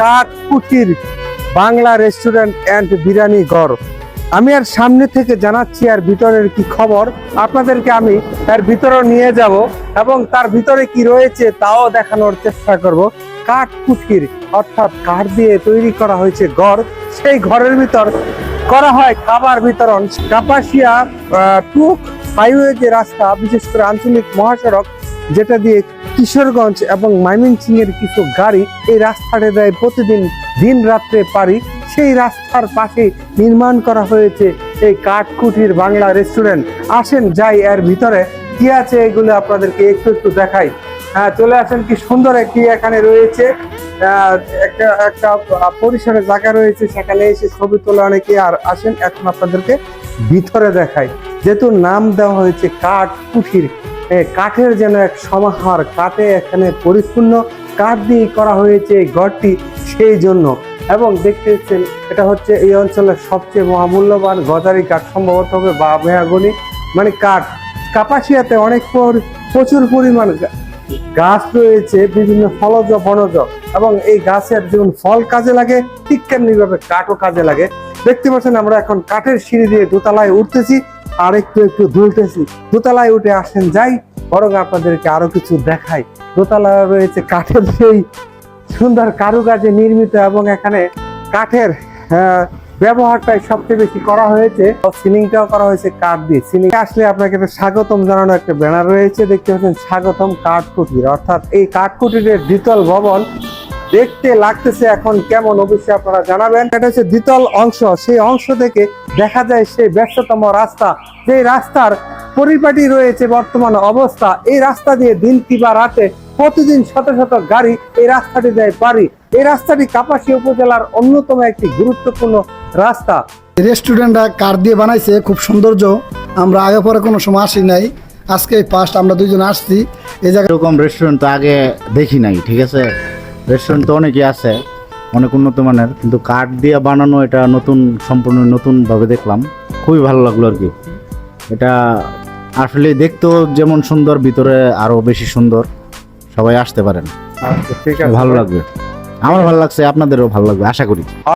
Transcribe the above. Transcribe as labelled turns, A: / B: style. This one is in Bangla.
A: কাঠ কুটির বাংলা রেস্টুরেন্ট অ্যান্ড বিরিয়ানি ঘর। আমি আর সামনে থেকে জানাচ্ছি আর ভিতরের কি খবর, আপনাদেরকে আমি তার ভিতরে নিয়ে যাব এবং তার ভিতরে কি রয়েছে তাও দেখানোর চেষ্টা করব। কাঠ কুটির অর্থাৎ কাঠ দিয়ে তৈরি করা হয়েছে ঘর। সেই ঘরের ভিতর করা হয় খাবার বিতরণ। কাপাসিয়া টুক, হাইওয়ে যে রাস্তা, বিশেষ করে আঞ্চলিক মহাসড়ক, যেটা দিয়ে কিশোরগঞ্জ এবং ময়মনসিং এর কিছু গাড়ি এই রাস্তাটা দেয় প্রতিদিন, দিন রাত্রে পারি সেই রাস্তার পাশে নির্মাণ করা হয়েছে এই কাঠকুটির বাংলা রেস্টুরেন্ট। আসেন, যাই এর ভিতরে। কি আছে এগুলো আপনাদেরকে একটু একটু দেখাই। হ্যাঁ চলে আসেন, কি সুন্দর একটি এখানে রয়েছে। একটা একটা পরিসরে জায়গা রয়েছে, সেখানে এসে ছবি তোলা অনেকে। আর আসেন, এখন আপনাদেরকে ভিতরে দেখাই। যেহেতু নাম দেওয়া হয়েছে কাঠ কুঠির কাঠের যেন এক সমাহার, কাঠে এখানে পরিপূর্ণ কাঠ দিয়ে করা হয়েছে এই ঘরটি সেই জন্য। এবং দেখতে পাচ্ছেন, এটা হচ্ছে এই অঞ্চলের সবচেয়ে মহামূল্যবান গজারি কাঠ, সম্ভবত হবে বা মেহাগনি মানে কাঠ। কাপাসিয়াতে অনেক পর- প্রচুর পরিমাণ গাছ রয়েছে, বিভিন্ন ফলজ বনজ, এবং এই গাছের যেমন ফল কাজে লাগে, ঠিক তেমনি ভাবে কাঠও কাজে লাগে। দেখতে পাচ্ছেন, আমরা এখন কাঠের সিঁড়ি দিয়ে দোতলায় উঠতেছি। আর একটু একটু দুলতেছি। দোতলায় উঠে আসেন, যাই বরং আপনাদেরকে আরও কিছু দেখাই। দোতলায় রয়েছে কাঠের সেই সুন্দর কারুকাজে নির্মিত এবং এখানে কাঠের ব্যবহারটাই সবচেয়ে বেশি করা হয়েছে। সিলিংটাও করা হয়েছে কাঠ দিয়ে। সিলিং আসলে আপনাকে একটা স্বাগতম জানানো একটা ব্যানার রয়েছে। দেখতে পাচ্ছেন স্বাগতম কাঠ কুটির অর্থাৎ এই কাঠ কুটিরের দ্বিতল ভবন দেখতে লাগতেছে এখন কেমন অবশ্যই আপনারা জানাবেন। এটা হচ্ছে দ্বিতল অংশ। সেই অংশ থেকে দেখা যায় সেই ব্যস্ততম রাস্তা। যে রাস্তার পরিপাটি রয়েছে বর্তমান অবস্থা এই রাস্তা দিয়ে দিন কিংবা রাতে প্রতিদিন শত শত গাড়ি এই রাস্তাটি দেয় পারি এই রাস্তাটি কাপাসিয়া উপজেলার অন্যতম একটি গুরুত্বপূর্ণ রাস্তা।
B: রেস্টুরেন্টটা কাঠ দিয়ে বানাইছে খুব সৌন্দর্য। আমরা আগে পরে কোনো সময় আসি নাই। আজকে ফার্স্ট আমরা দুইজন আসছি। এই জায়গায়
C: এরকম রেস্টুরেন্ট তো আগে দেখি নাই ঠিক আছে? রেস্টুরেন্ট তো অনেকই আছে অনেক উন্নত মানের কিন্তু কাঠ দিয়ে বানানো এটা নতুন সম্পূর্ণ নতুনভাবে দেখলাম। খুবই ভালো লাগল আর কি। এটা আসলে দেখতেও যেমন সুন্দর ভিতরে আরও বেশি সুন্দর। সবাই আসতে পারেন।
A: আচ্ছা ঠিক আছে।
C: ভালো লাগবে। আমার ভালো লাগছে আপনাদেরও ভালো লাগবে আশা করি।